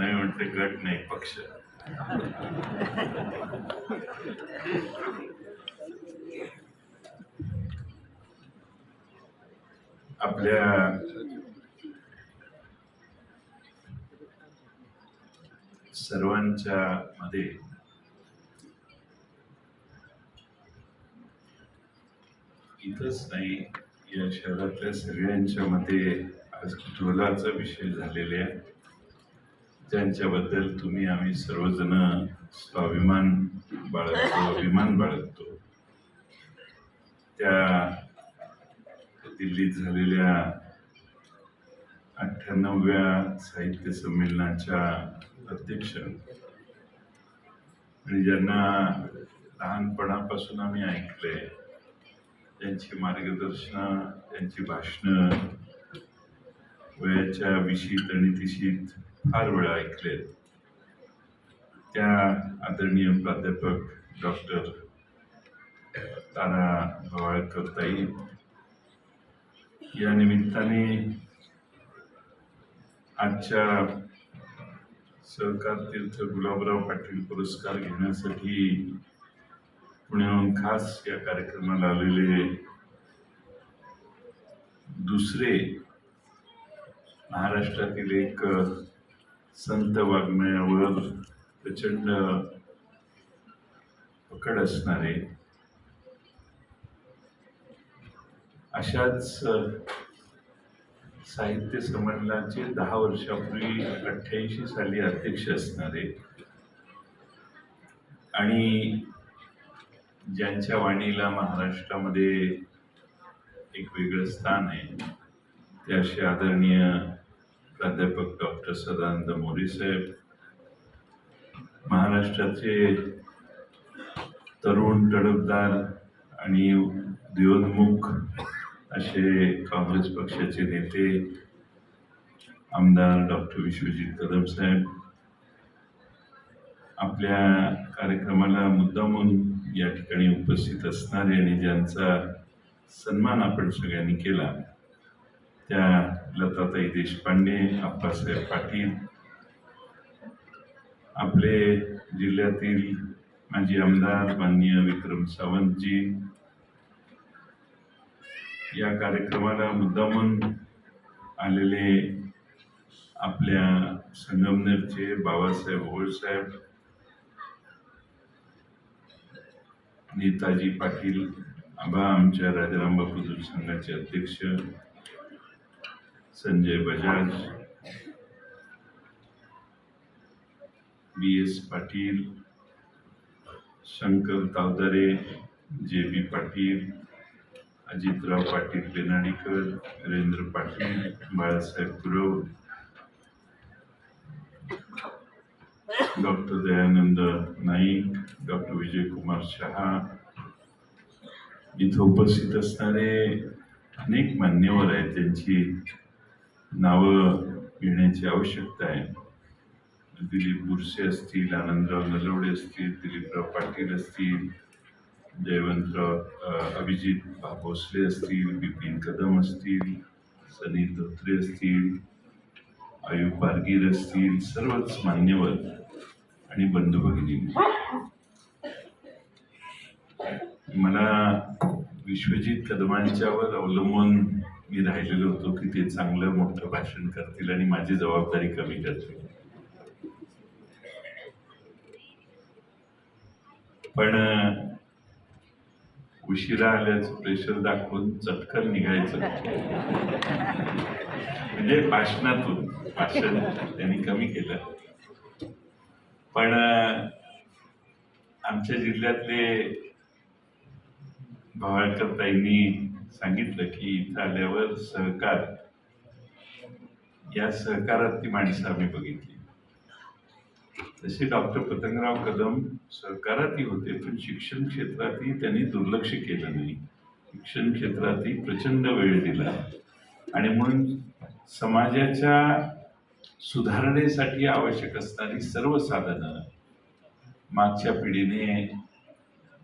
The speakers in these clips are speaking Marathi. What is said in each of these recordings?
नाही म्हणते गट नाही पक्ष. आपल्या सर्वांच्या मध्ये इथंच नाही या शहरातल्या सगळ्यांच्या मध्ये आज कुतूहलाचा विषय झालेले आहे. ज्यांच्याबद्दल तुम्ही आम्ही सर्वजण स्वाभिमान बाळगतो अभिमान बाळगतो. त्या दिल्लीत झालेल्या अठ्ठ्याण्णव्या साहित्य संमेलनाच्या अध्यक्ष. आणि ज्यांना लहानपणापासून आम्ही ऐकले त्यांची मार्गदर्शन त्यांची भाषणं वयाच्या विशीत आणि तिशीत फार वेळा ऐकले त्या आदरणीय प्राध्यापक डॉक्टर तारा भवाळकर ताई या निमित्ताने आजच्या सहकार तीर्थ गुलाबराव पाटील पुरस्कार घेण्यासाठी पुण्याहून खास या कार्यक्रमाला आलेले दुसरे महाराष्ट्रातील एक संत वाङ्मयावर प्रचंड पकड असणारे अशाच साहित्य संमेलनाचे दहा वर्षापूर्वी अठ्ठ्याऐंशी साली अध्यक्ष असणारे आणि ज्यांच्या वाणीला महाराष्ट्रामध्ये एक वेगळं स्थान आहे ते असे आदरणीय प्राध्यापक डॉक्टर सदानंद मोरी साहेब महाराष्ट्राचे तरुण तडफदार आणि उदयोन्मुख असे काँग्रेस पक्षाचे नेते आमदार डॉक्टर विश्वजित कदम साहेब आपल्या कार्यक्रमाला मुद्दामून या ठिकाणी उपस्थित असणारे आणि ज्यांचा सन्मान आपण सगळ्यांनी केला त्या लताताई देशपांडे अप्पासाहेब पाटील आपले जिल्ह्यातील माजी आमदार माननीय विक्रम सावंतजी. या कार्यक्रमाला मुद्दामून आलेले आपल्या संगमनेरचे बाबासाहेब ओळसाहेब नेताजी पाटील आबा आमच्या राजाराम बापू संघाचे अध्यक्ष Sanjay Bajaj B S Patil Shankar Tavdare J B Patil Ajitrao Patil Benadikar Narendra Patil Balasaheb Gurav doctor Dayanand Naik doctor Vijaykumar Shah इथं उपस्थित असणारे अनेक मान्यवर आहेत त्यांची. नावं घेण्याची आवश्यकता आहे. दिलीप बुरसे असतील आनंदराव नलवडे असतील दिलीपराव पाटील असतील जयवंतराव अभिजित भोसले असतील बिपिन कदम असतील सनी धोत्रे असतील आयुब बारगीर असतील सर्वच मान्यवर आणि बंधू भगिनी. मला विश्वजित कदमांच्यावर अवलंबून मी राहिलेलो होतो की ते चांगलं मोठं भाषण करतील आणि माझी जबाबदारी कमी करतील. पण उशिरा आल्याचं प्रेशर दाखवून चटकन निघायचं. म्हणजे भाषणातून भाषण त्यांनी कमी केलं. पण आमच्या जिल्ह्यातले भावाळकरताईंनी सांगितलं की इथं आल्यावर सहकार या सहकारात ती माणसं आम्ही बघितली. तसे डॉक्टर पतंगराव कदम सहकारातही होते पण शिक्षण क्षेत्रातही त्यांनी दुर्लक्ष केलं नाही. शिक्षण क्षेत्रातही प्रचंड वेळ दिला. आणि म्हणून समाजाच्या सुधारणेसाठी आवश्यक असणारी सर्व साधनं मागच्या पिढीने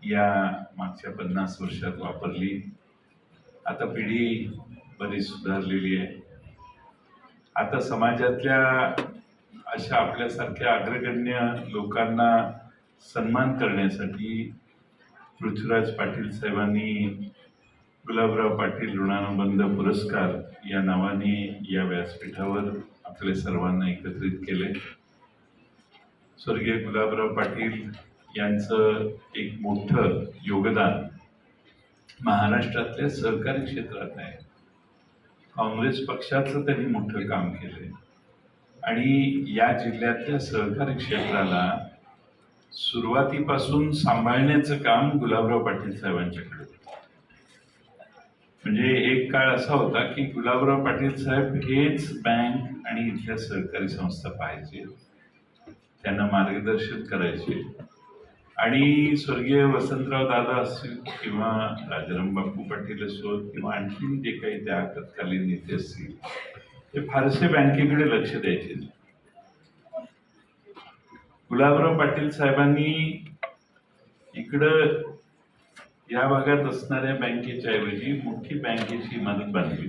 या मागच्या पन्नास वर्षात वापरली. आता पिढी बरीच सुधारलेली आहे. आता समाजातल्या अशा आपल्यासारख्या अग्रगण्य लोकांना सन्मान करण्यासाठी पृथ्वीराज पाटील साहेबांनी गुलाबराव पाटील ऋणानुबंध पुरस्कार या नावाने या व्यासपीठावर आपल्या सर्वांना एकत्रित केले. स्वर्गीय गुलाबराव पाटील यांचं एक मोठं योगदान महाराष्ट्रातल्या सहकारी क्षेत्रात आहे. काँग्रेस पक्षाचं त्यांनी मोठं काम केलंय. आणि या जिल्ह्यातल्या सहकारी क्षेत्राला सुरुवातीपासून सांभाळण्याचं काम गुलाबराव पाटील साहेबांच्याकडे म्हणजे एक काळ असा होता की गुलाबराव पाटील साहेब हेच बँक आणि इथल्या सहकारी संस्था पाहायचे. त्यांना मार्गदर्शन करायचे. आणि स्वर्गीय वसंतराव दादा असतील किंवा राजाराम बापू पाटील असोत किंवा आणखीन जे काही त्या तत्कालीन नेते असतील ते फारसे बँकेकडे लक्ष द्यायचे गुलाबराव पाटील साहेबांनी इकडं या भागात असणाऱ्या बँकेच्या ऐवजी मोठी बँकेची इमारत बांधली.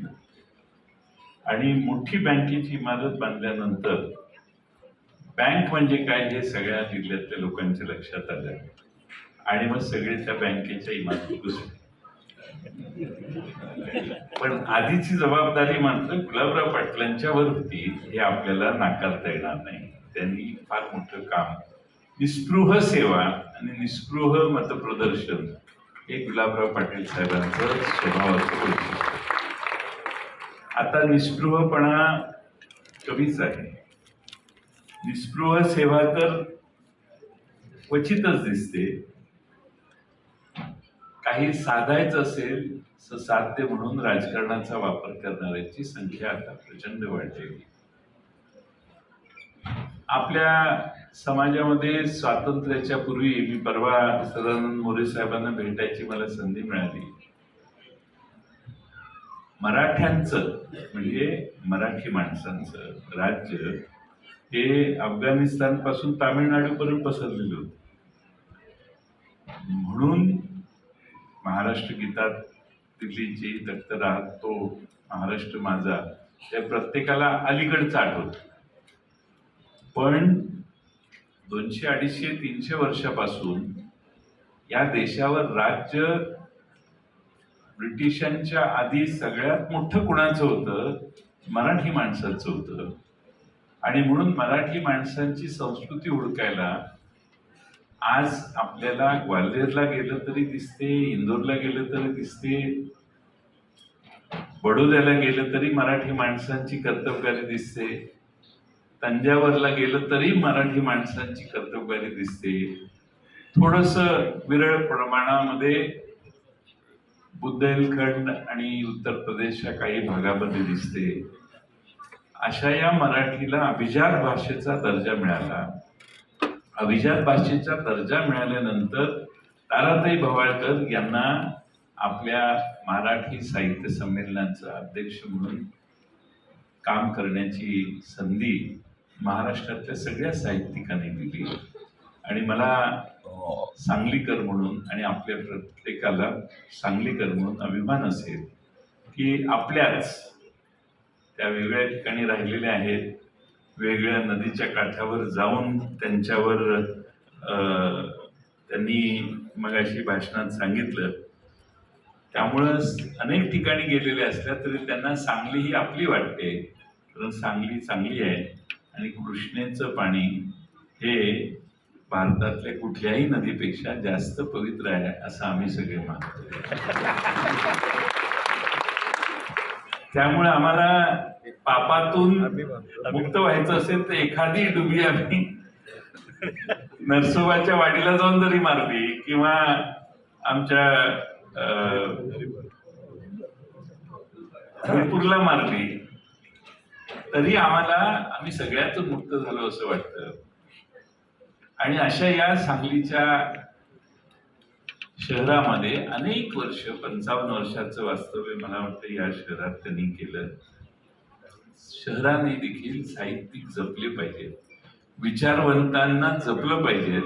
आणि मोठी बँकेची इमारत बांधल्यानंतर बँक म्हणजे काय हे सगळ्या जिल्ह्यातल्या लोकांच्या लक्षात आलं. आणि मग सगळे त्या बँकेच्या इमारतीत घुसले. पण आधीची जबाबदारी मात्र गुलाबराव पाटलांच्यावर होती. हे आपल्याला नाकारता येणार नाही. त्यांनी फार मोठं काम निस्पृह सेवा आणि निस्पृह मतप्रदर्शन हे गुलाबराव पाटील साहेबांचं स्वभावाचं होतं आता निस्पृहपणा कमीच आहे. निस्पृह सेवा तर क्वचितच दिसते. काही साधायचं असेल तर साध्य म्हणून राजकारणाचा वापर करणाऱ्यांची संख्या आता प्रचंड वाढलेली आपल्या समाजामध्ये स्वातंत्र्याच्या पूर्वी मी परवा सदानंद मोरे साहेबांना भेटायची मला संधी मिळाली. मराठ्यांचं म्हणजे मराठी माणसांचं राज्य हे अफगाणिस्तानपासून तामिळनाडूपर्यंत पसरलेलं होतं. म्हणून महाराष्ट्र गीतात दिल्लीची दत्त राहत तो महाराष्ट्र माझा त्या प्रत्येकाला अलीकडचं आठवत पण दोनशे अडीचशे तीनशे वर्षापासून या देशावर राज्य ब्रिटिशांच्या आधी सगळ्यात मोठं कुणाचं होतं? मराठी माणसाचं होतं. आणि म्हणून मराठी माणसांची संस्कृती ओळखायला आज आपल्याला ग्वाल्हेरला गेलं तरी दिसते इंदोरला गेलं तरी दिसते बडोद्याला गेलं तरी मराठी माणसांची कर्तबगारी दिसते तंजावरला गेलं तरी मराठी माणसांची कर्तबगारी दिसते. थोडस विरळ प्रमाणामध्ये बुंदेलखंड आणि उत्तर प्रदेशच्या काही भागामध्ये दिसते. अशा या मराठीला अभिजात भाषेचा दर्जा मिळाला. अभिजात भाषेचा दर्जा मिळाल्यानंतर ताराताई भवाळकर यांना आपल्या मराठी साहित्य संमेलनाचा अध्यक्ष म्हणून काम करण्याची संधी महाराष्ट्रातल्या सगळ्या साहित्यिकांनी दिली. आणि मला सांगलीकर म्हणून आणि आपल्या प्रत्येकाला सांगलीकर म्हणून अभिमान असेल की आपल्याच त्या वेगळ्या ठिकाणी राहिलेल्या आहेत. वेगळ्या नदीच्या काठावर जाऊन त्यांच्यावर त्यांनी त्यांनी मगाशी भाषणात सांगितलं. त्यामुळं अनेक ठिकाणी गेलेले असल्या तरी त्यांना सांगली ही आपली वाटते. कारण सांगली चांगली आहे आणि कृष्णेचं पाणी हे भारतातल्या कुठल्याही नदीपेक्षा जास्त पवित्र आहे असं आम्ही सगळे मानतो. त्यामुळे आम्हाला पापातून मुक्त व्हायचं असेल तर एखादी डुबी आम्ही नरसोबाच्या वाडीला जाऊन जरी मारली किंवा आमच्या हरिपूरला मारली तरी आम्हाला आम्ही सगळ्यातून मुक्त झालो असं वाटतं. आणि अशा या सांगलीच्या शहरामध्ये अनेक वर्ष पंचावन्न वर्षाचं वास्तव्य मला वाटतं या शहरात त्यांनी केलं. शहराने देखील साहित्यिक जपले पाहिजेत विचारवंतांना जपलं पाहिजे.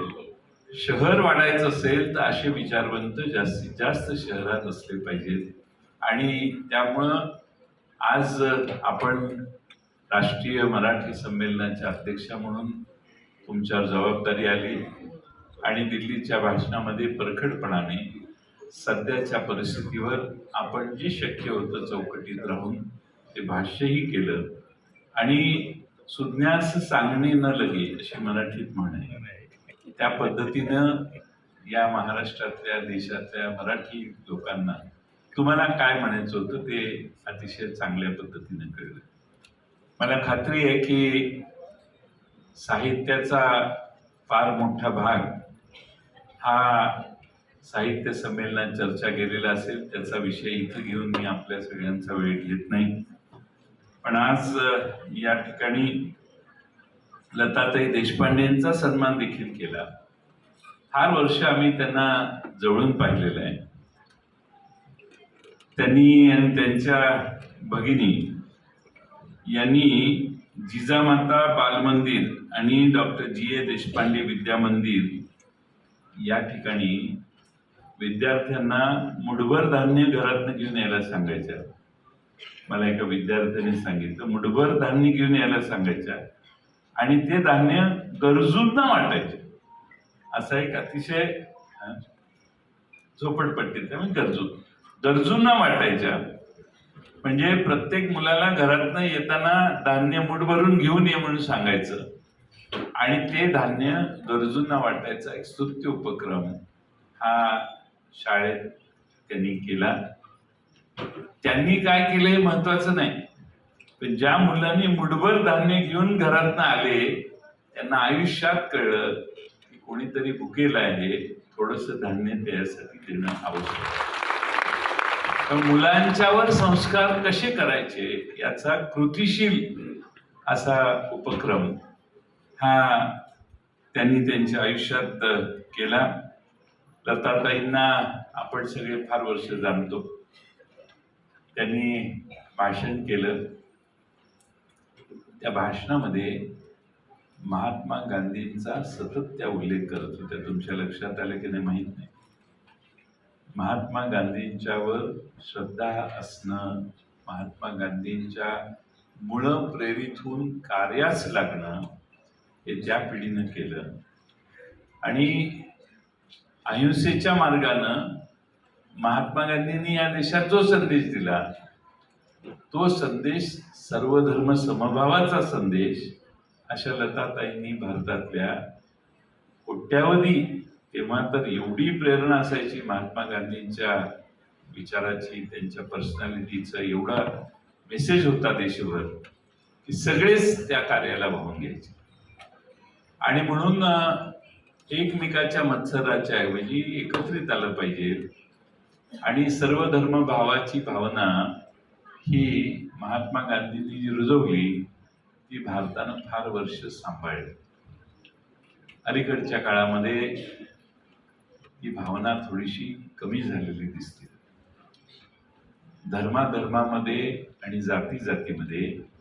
शहर वाढायचं असेल तर असे विचारवंत जास्तीत जास्त शहरात असले पाहिजेत. आणि त्यामुळं आज आपण राष्ट्रीय मराठी संमेलनाच्या अध्यक्षा म्हणून तुमच्यावर जबाबदारी आली. आणि दिल्लीच्या भाषणामध्ये परखडपणाने सध्याच्या परिस्थितीवर आपण जे शक्य होतं चौकटीत राहून ते भाष्यही केलं. आणि सुज्ञास सांगणे न लगे अशी मराठीत म्हण आहे. त्या पद्धतीनं या महाराष्ट्रातल्या देशातल्या मराठी लोकांना तुम्हाला काय म्हणायचं होतं ते अतिशय चांगल्या पद्धतीनं कळलं. मला खात्री आहे की साहित्याचा फार मोठा भाग हा साहित्य संमेलनात चर्चा केलेला असेल त्याचा विषय इथे घेऊन मी आपल्या सगळ्यांचा वेळ घेत नाही. पण आज या ठिकाणी लताताई देशपांडेंचा सन्मान देखील केला. फार वर्ष आम्ही त्यांना जवळून पाहिलेलं आहे. त्यांनी आणि त्यांच्या भगिनी यांनी जिजामाता बालमंदिर आणि डॉक्टर जी ए देशपांडे विद्या मंदिर या ठिकाणी विद्यार्थ्यांना मुठभर धान्य घरातनं घेऊन यायला सांगायच्या. मला एका विद्यार्थ्याने सांगितलं मुठभर धान्य घेऊन यायला सांगायच्या. आणि ते धान्य गरजूंना वाटायचे. असा एक अतिशय झोपडपट्टी त्यामुळे गरजू गरजूंना. वाटायच्या. म्हणजे प्रत्येक मुलाला घरातनं येताना धान्य मुठभरून घेऊन ये म्हणून सांगायचं. आणि ते धान्य गरजूंना वाटायचा एक स्तुत्य उपक्रम हा शाळेत त्यांनी केला. त्यांनी काय केलं हे महत्वाचं नाही. पण ज्या मुलांनी मुठभर धान्य घेऊन घरातनं आले त्यांना आयुष्यात कळलं की कोणीतरी भुकेल आहे थोडस धान्य त्यासाठी देणं आवश्यक तर मुलांच्यावर संस्कार कसे करायचे याचा कृतिशील असा उपक्रम हा त्यांनी त्यांच्या आयुष्यात केला. लताताईंना आपण सगळे फार वर्ष जाणतो. त्यांनी भाषण केलं. त्या भाषणामध्ये महात्मा गांधींचा सतत त्या उल्लेख करत होत्या. तुमच्या लक्षात आलं की नाही माहीत नाही. महात्मा गांधींच्यावर श्रद्धा असणं महात्मा गांधींच्या मुळं प्रेरित होऊन कार्यास लागणं हे त्या पिढीनं केलं. आणि अहिंसेच्या मार्गानं महात्मा गांधींनी या देशात जो संदेश दिला तो संदेश सर्वधर्म समभावाचा संदेश अशा लताताईंनी भारतातल्या कोट्यावधी तेव्हा तर एवढी प्रेरणा असायची महात्मा गांधींच्या विचाराची त्यांच्या पर्सनॅलिटीचा एवढा मेसेज होता देशभर की सगळेच त्या कार्याला वाहून घ्यायचे. आणि म्हणून एकमेकाच्या मत्सराच्या ऐवजी एकत्रित आलं पाहिजे. आणि सर्व धर्म भावाची भावना ही महात्मा गांधींनी जी रुजवली ती भारतानं फार वर्ष सांभाळली. अलीकडच्या काळामध्ये ही भावना थोडीशी कमी झालेली दिसते. धर्माधर्मामध्ये आणि जाती जातीमध्ये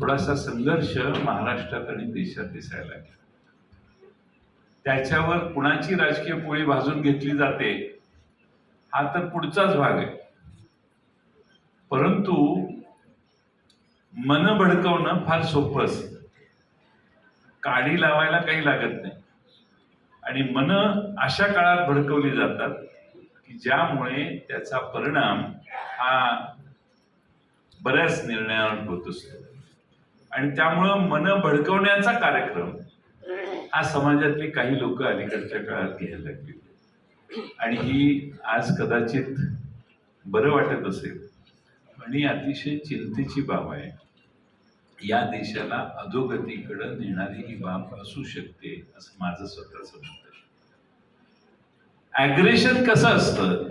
थोडासा संघर्ष महाराष्ट्रात आणि देशात दिसायला लागला. त्याच्यावर कुणाची राजकीय पोळी भाजून घेतली जाते हा तर पुढचाच भाग आहे. परंतु मन भडकवणं फार सोपं असतं. काडी लावायला काही लागत नाही. आणि मन अशा काळात भडकवली जातात की ज्यामुळे त्याचा परिणाम हा बऱ्याच निर्णयावर होत असतो. आणि त्यामुळं मन भडकवण्याचा कार्यक्रम. हा समाजातली काही लोक अलीकडच्या काळात घ्यायला लागली. आणि ही आज कदाचित बरं वाटत असेल आणि अतिशय चिंतेची बाब आहे. या देशाला अधोगतीकडं नेणारी ही बाब असू शकते असं माझं स्वतःच मत ऍग्रेशन कसं असतं?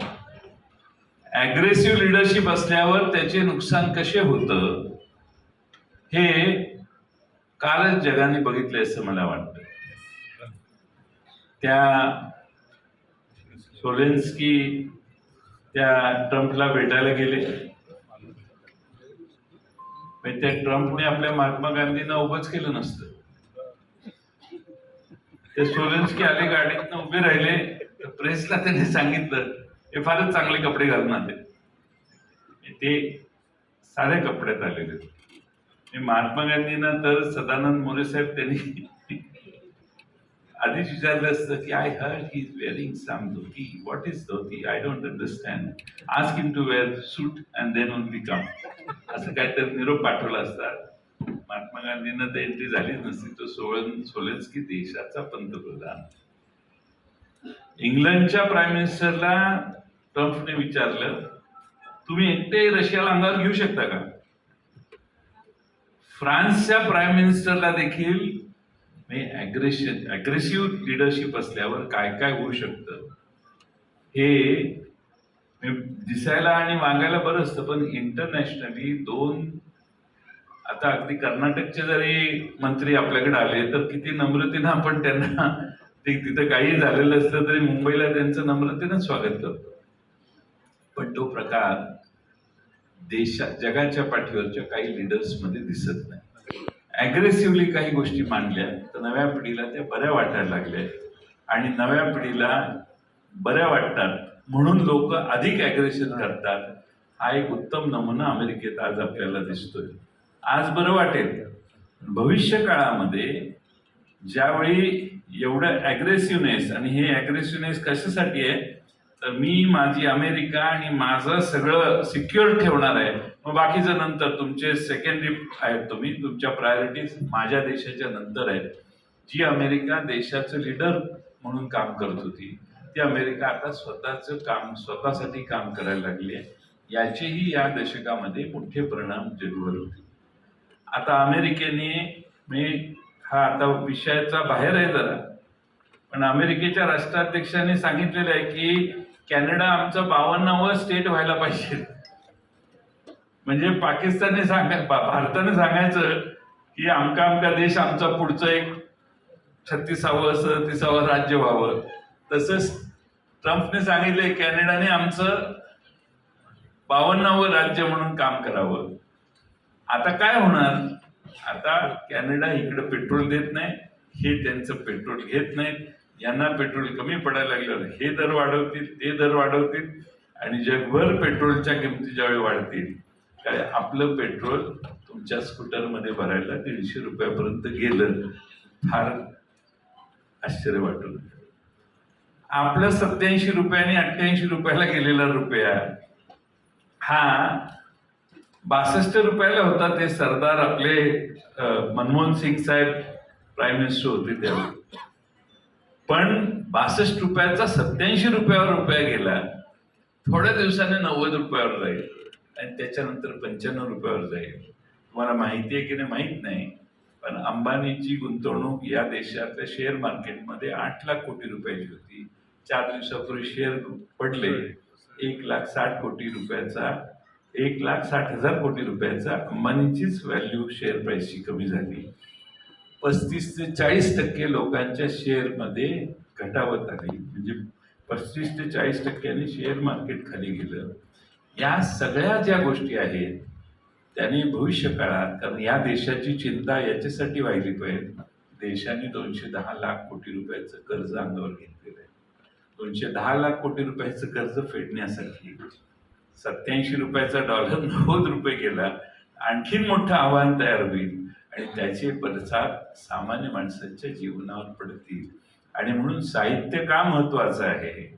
अग्रेसिव्ह लिडरशिप असल्यावर त्याचे नुकसान कसे होतं? हे कालच जगाने बघितलंय असं मला वाटतं. त्या सोलेन्स्की त्या ट्रम्पला भेटायला गेले. त्या ट्रम्पने आपल्या महात्मा गांधींना उभंच केलं नसतं. ते सोलेन्स्की आले गाडीतनं उभे राहिले तर प्रेसला त्यांनी सांगितलं हे फारच चांगले कपडे घालणार ते साध्या कपड्यात आलेले होते. महात्मा गांधींना तर सदानंद मोरे साहेब त्यांनी आधीच विचारलं असतं की I heard he is wearing some dhoti what is dhoti I don't understand ask him to wear suit and then only come असं काहीतरी निरोप पाठवला असता. महात्मा गांधींना तर एंट्री झालीच नसती. तो सोळन सोलेन्स्की देशाचा पंतप्रधान. इंग्लंडच्या प्राईम मिनिस्टरला ट्रम्पने विचारलं तुम्ही एकटे रशियाला अंगावर घेऊ शकता का? फ्रान्सच्या प्राईम मिनिस्टरला देखील अग्रेशन अग्रेसिव्ह लिडरशिप असल्यावर काय काय होऊ शकतं? हे दिसायला आणि मागायला बरं असतं पण इंटरनॅशनली दोन आता अगदी कर्नाटकचे जरी मंत्री आपल्याकडे आले तर किती नम्रतेनं आपण त्यांना ते तिथं काही झालेलं असलं तरी मुंबईला त्यांचं नम्रतेनं स्वागत करतो. पण तो प्रकार देशा जगाच्या पाठीवरच्या काही लिडर्समध्ये दिसत नाही. अग्रेसिव्हली काही गोष्टी मांडल्या तर नव्या पिढीला त्या बऱ्या वाटायला लागल्या. आणि नव्या पिढीला बऱ्या वाटतात म्हणून लोक अधिक अग्रेशन करतात. हा एक उत्तम नमुना अमेरिकेत आज आपल्याला दिसतोय. आज बरं वाटेल. भविष्य काळामध्ये ज्यावेळी एवढं अग्रेसिव्हनेस आणि हे अग्रेसिव्हनेस कशासाठी आहे? तर मी माझी अमेरिका आणि माझं सगळं सिक्युअर ठेवणार आहे. मग बाकीचं नंतर तुमचे सेकंडरी आहेत तुम्ही तुमच्या प्रायोरिटीज माझ्या देशाच्या नंतर आहेत. जी अमेरिका देशाचं लीडर म्हणून काम करत होती ती अमेरिका आता स्वतःचं काम स्वतःसाठी काम करायला लागली आहे. याचेही या दशकामध्ये मोठे परिणाम जगभर होते. आता अमेरिकेने मी हा आता विषयाचा बाहेर आहे जरा पण अमेरिकेच्या राष्ट्राध्यक्षांनी सांगितलेलं आहे की कॅनडा आमचं बावन्नावं स्टेट व्हायला पाहिजे. म्हणजे पाकिस्तानने सांगा भारताने सांगायचं की आमका आमका देश आमचा पुढचं एक छत्तीसावं सदतीसावं राज्य व्हावं. तसंच ट्रम्पने सांगितलंय कॅनडाने आमचं बावन्नावं राज्य म्हणून काम करावं. आता काय होणार? आता कॅनडा इकडे पेट्रोल देत नाही हे त्यांचं पेट्रोल घेत नाहीत. यांना पेट्रोल कमी पडायला लागल्यावर हे दर वाढवतील ते दर वाढवतील आणि जगभर पेट्रोलच्या किमती ज्यावेळी वाढतील काय आपलं पेट्रोल तुमच्या स्कूटरमध्ये भरायला दीडशे रुपयापर्यंत गेलं फार आश्चर्य वाटलं आपलं सत्याऐंशी रुपयाने अठ्ठ्याऐंशी रुपयाला गेलेला रुपया हा बासष्ट रुपयाला होता ते सरदार आपले मनमोहन सिंग साहेब प्राईम मिनिस्टर होते त्यावेळी पण बासष्ट रुपयाचा सत्याऐंशी रुपयावर रुपया गेला थोड्या दिवसाने नव्वद रुपयावर जाईल आणि त्याच्यानंतर पंच्याण्णव रुपयावर जाईल. तुम्हाला माहिती आहे की नाही? माहीत नाही. पण अंबानीची गुंतवणूक या देशातल्या शेअर मार्केटमध्ये आठ लाख कोटी रुपयाची होती. चार दिवसापूर्वी शेअर पडले. एक लाख साठ कोटी रुपयाचा एक लाख साठ हजार कोटी रुपयाचा अंबानीचीच व्हॅल्यू शेअर प्राईसची कमी झाली. पस्तीस ते चाळीस टक्के लोकांच्या शेअरमध्ये घटावत आली म्हणजे पस्तीस ते चाळीस टक्क्यांनी शेअर मार्केट खाली गेलं. या सगळ्या ज्या गोष्टी आहेत त्याने भविष्य काळात कारण या देशाची चिंता याच्यासाठी व्हायली पाहिजे. देशाने दोनशे दहा लाख कोटी रुपयाचं कर्ज अंगावर घेतलेलं आहे. दोनशे दहा लाख कोटी रुपयाचं कर्ज फेडण्यासाठी सत्याऐंशी रुपयाचा डॉलर नव्वद रुपये गेला आणखीन मोठं आव्हान तयार होईल. आणि त्याचे पडसाद सामान्य माणसाच्या जीवनावर पडतील. आणि म्हणून साहित्य का महत्वाचं आहे?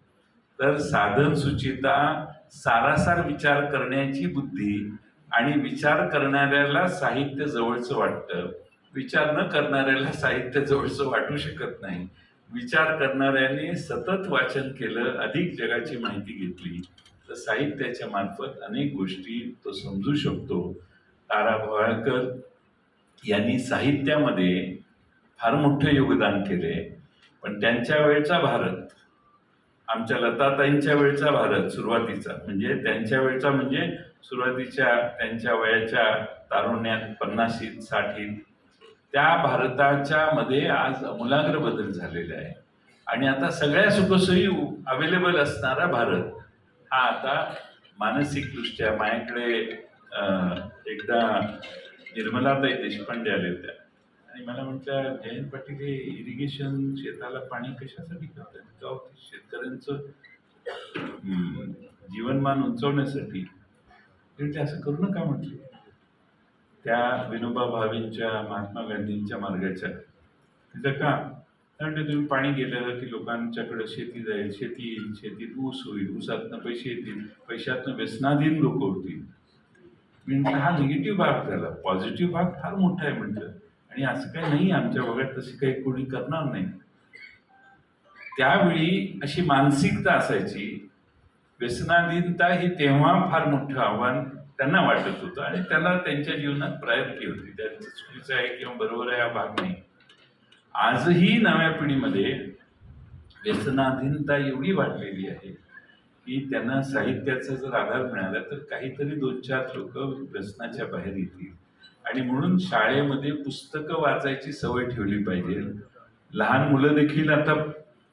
तर साधन सुचिता सारासार विचार करण्याची बुद्धी आणि विचार करणाऱ्याला साहित्य जवळचं वाटतं. विचार न करणाऱ्याला साहित्य जवळचं वाटू शकत नाही. विचार करणाऱ्याने सतत वाचन केलं अधिक जगाची माहिती घेतली तर साहित्याच्या मार्फत अनेक गोष्टी तो समजू शकतो. तारा भोयाळकर यांनी साहित्यामध्ये फार मोठं योगदान केले पण त्यांच्या वेळचा भारत आमच्या लताताईंच्या वेळचा भारत सुरुवातीचा म्हणजे त्यांच्या वेळचा म्हणजे सुरुवातीच्या त्यांच्या वयाच्या तारुण्यात पन्नाशीत साठीत त्या भारताच्या मध्ये आज अमूलाग्र बदल झालेला आहे. आणि आता सगळ्या सुखसोयी अवेलेबल असणारा भारत हा आता मानसिकदृष्ट्या माझ्याकडे एकदा निर्मलाताई देशपांडे आले होत्या आणि मला म्हटल्या जयंत पाटील हे इरिगेशन शेताला पाणी कशासाठी करतात? का? शेतकऱ्यांचं जीवनमान उंचवण्यासाठी. ते म्हटले, असं करू नका म्हटले. त्या विनोबा भावेंच्या महात्मा गांधींच्या मार्गाच्या. तिथं का कारण तुम्ही पाणी गेलं की लोकांच्याकडे शेती जाईल शेती येईल शेतीत ऊस होईल ऊसातनं पैसे येतील पैशातनं व्यसनाधीन लोक होतील. म्हणजे हा निगेटिव्ह भाग झाला. पॉझिटिव्ह भाग फार मोठा आहे म्हटलं आणि असं काही नाही आमच्या भागात तशी काही कोणी करणार नाही. त्यावेळी अशी मानसिकता असायची. व्यसनाधीनता ही तेव्हा फार मोठं आव्हान त्यांना वाटत होतं आणि त्याला त्यांच्या जीवनात प्रायोरिटी होती. त्यांचं चुकीचं आहे किंवा बरोबर आहे हा भाग नाही. आजही नव्या पिढीमध्ये व्यसनाधीनता एवढी वाढलेली आहे. की त्यांना साहित्याचा जर आधार मिळाला तर काहीतरी दोन चार लोक प्रश्नाच्या बाहेर येतील. आणि म्हणून शाळेमध्ये पुस्तकं वाचायची सवय ठेवली पाहिजे. लहान मुलं देखील आता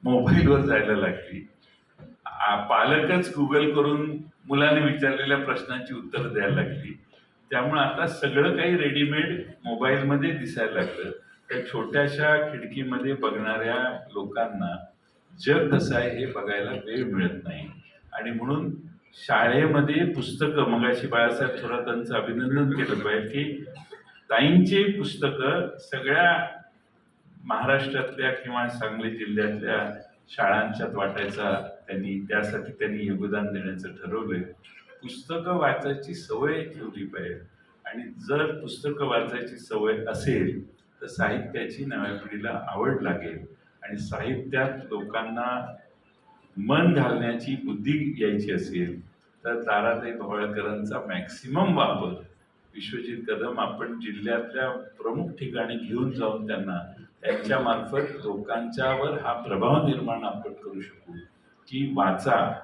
मोबाईलवर जायला लागली. पालकच गुगल करून मुलाने विचारलेल्या प्रश्नांची उत्तरं द्यायला लागली. त्यामुळे आता सगळं काही रेडीमेड मोबाईलमध्ये दिसायला लागलं. त्या छोट्याशा खिडकीमध्ये बघणाऱ्या लोकांना जग कसं आहे हे बघायला वेळ मिळत नाही. आणि म्हणून शाळेमध्ये पुस्तकं मगाशी बाळासाहेब थोरातांचं अभिनंदन केलं पाहिजे की ताईंची पुस्तकं सगळ्या महाराष्ट्रातल्या किंवा सांगली जिल्ह्यातल्या शाळांच्यात वाटायचा त्यांनी त्यासाठी त्यांनी योगदान देण्याचं ठरवलंय. पुस्तकं वाचायची सवय ठेवली पाहिजे. आणि जर पुस्तकं वाचायची सवय असेल तर साहित्याची नव्या पिढीला आवड लागेल. आणि साहित्यात लोकांना मन घालण्याची बुद्धी यायची असेल तर ताराताई भवाळकरांचा मॅक्सिमम वापर. विश्वजित कदम आपण जिल्ह्यातल्या प्रमुख ठिकाणी घेऊन जाऊन त्यांना त्यांच्यामार्फत लोकांच्यावर हा प्रभाव निर्माण आपण करू शकू. की वाचा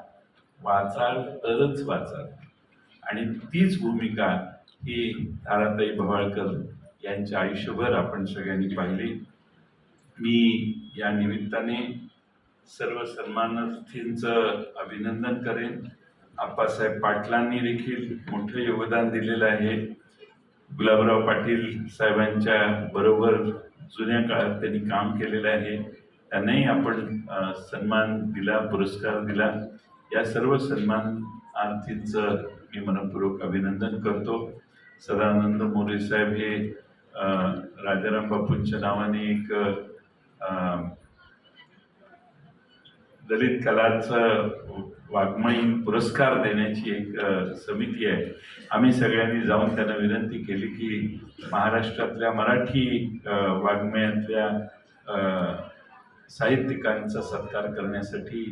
वाचाल तरच वाचाल. आणि तीच भूमिका ही ताराताई भवाळकर यांच्या आयुष्यभर आपण सगळ्यांनी पाहिली. मी या निमित्ताने सर्व सन्मानार्थींचं अभिनंदन करेन. आप्पासाहेब पाटलांनी देखील मोठं योगदान दिलेलं आहे. गुलाबराव पाटील साहेबांच्या बरोबर जुन्या काळात त्यांनी काम केलेलं आहे. त्यांनाही आपण सन्मान दिला पुरस्कार दिला. या सर्व सन्मानार्थींचं मी मनपूर्वक अभिनंदन करतो. सदानंद मोरे साहेब हे राजाराम बापूंच्या नावाने एक दलित कलाचं वाङ्मयीन पुरस्कार देण्याची एक समिती आहे. आम्ही सगळ्यांनी जाऊन त्यांना विनंती केली की महाराष्ट्रातल्या मराठी वाङ्मयातल्या साहित्यिकांचा सत्कार करण्यासाठी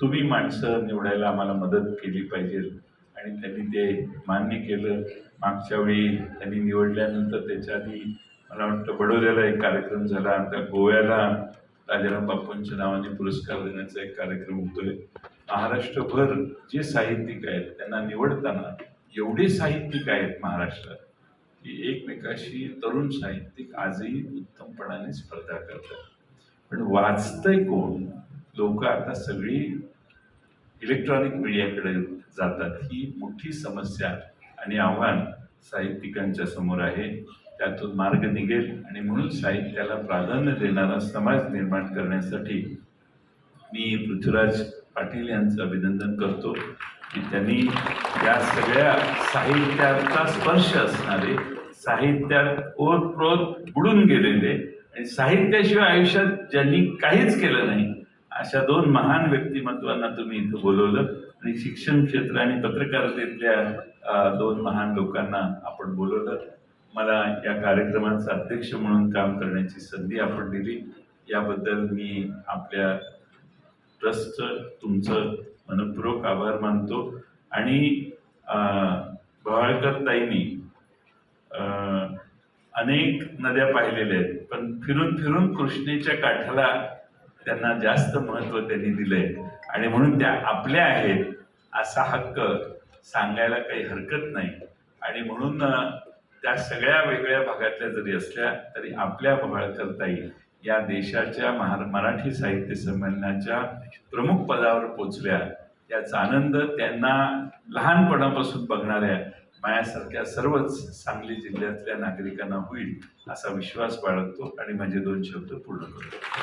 तुम्ही माणसं निवडायला आम्हाला मदत केली पाहिजे. आणि त्यांनी ते मान्य केलं. मागच्या वेळी त्यांनी निवडल्यानंतर त्याच्या आधी मला वाटतं बडोद्याला एक कार्यक्रम झाला. आता गोव्याला राजाराम बाप्पांच्या नावाने पुरस्कार देण्याचा एक कार्यक्रम होतोय. महाराष्ट्रभर जे साहित्यिक आहेत त्यांना निवडताना एवढे साहित्यिक आहेत महाराष्ट्रात की एकमेकाशी तरुण साहित्यिक आजही उत्तमपणाने स्पर्धा करतात. पण वाचतंय कोण? लोक आता सगळी इलेक्ट्रॉनिक मीडियाकडे जातात. ही मोठी समस्या आणि आव्हान साहित्यिकांच्या समोर आहे. त्यातून मार्ग निघेल आणि म्हणून साहित्याला प्राधान्य देणारा समाज निर्माण करण्यासाठी मी पृथ्वीराज पाटील यांचं अभिनंदन करतो की त्यांनी या सगळ्या साहित्याचा स्पर्श असणारे साहित्यात ओतप्रोत बुडून गेलेले आणि साहित्याशिवाय आयुष्यात ज्यांनी काहीच केलं नाही अशा दोन महान व्यक्तिमत्वांना तुम्ही इथं बोलवलं आणि शिक्षण क्षेत्र आणि पत्रकारितेतल्या दोन महान लोकांना आपण बोलवलं. मला या कार्यक्रमाचं अध्यक्ष म्हणून काम करण्याची संधी आपण दिली. याबद्दल मी आपल्या ट्रस्ट तुमचं मनपूर्वक आभार मानतो. आणि भवाळकर ताईंनी अनेक नद्या पाहिलेल्या आहेत पण फिरून फिरून कृष्णेच्या काठाला त्यांना जास्त महत्त्व त्यांनी दिलंय. आणि म्हणून त्या आपल्या आहेत असा हक्क सांगायला काही हरकत नाही. आणि म्हणून त्या सगळ्या वेगळ्या भागातल्या जरी असल्या तरी आपल्या भवाळकर या देशाच्या महार मराठी साहित्य संमेलनाच्या प्रमुख पदावर पोचल्या. याचा आनंद त्यांना लहानपणापासून बघणाऱ्या माझ्यासारख्या सर्वच सांगली जिल्ह्यातल्या नागरिकांना होईल असा विश्वास बाळगतो आणि माझे दोन शब्द पूर्ण करतो.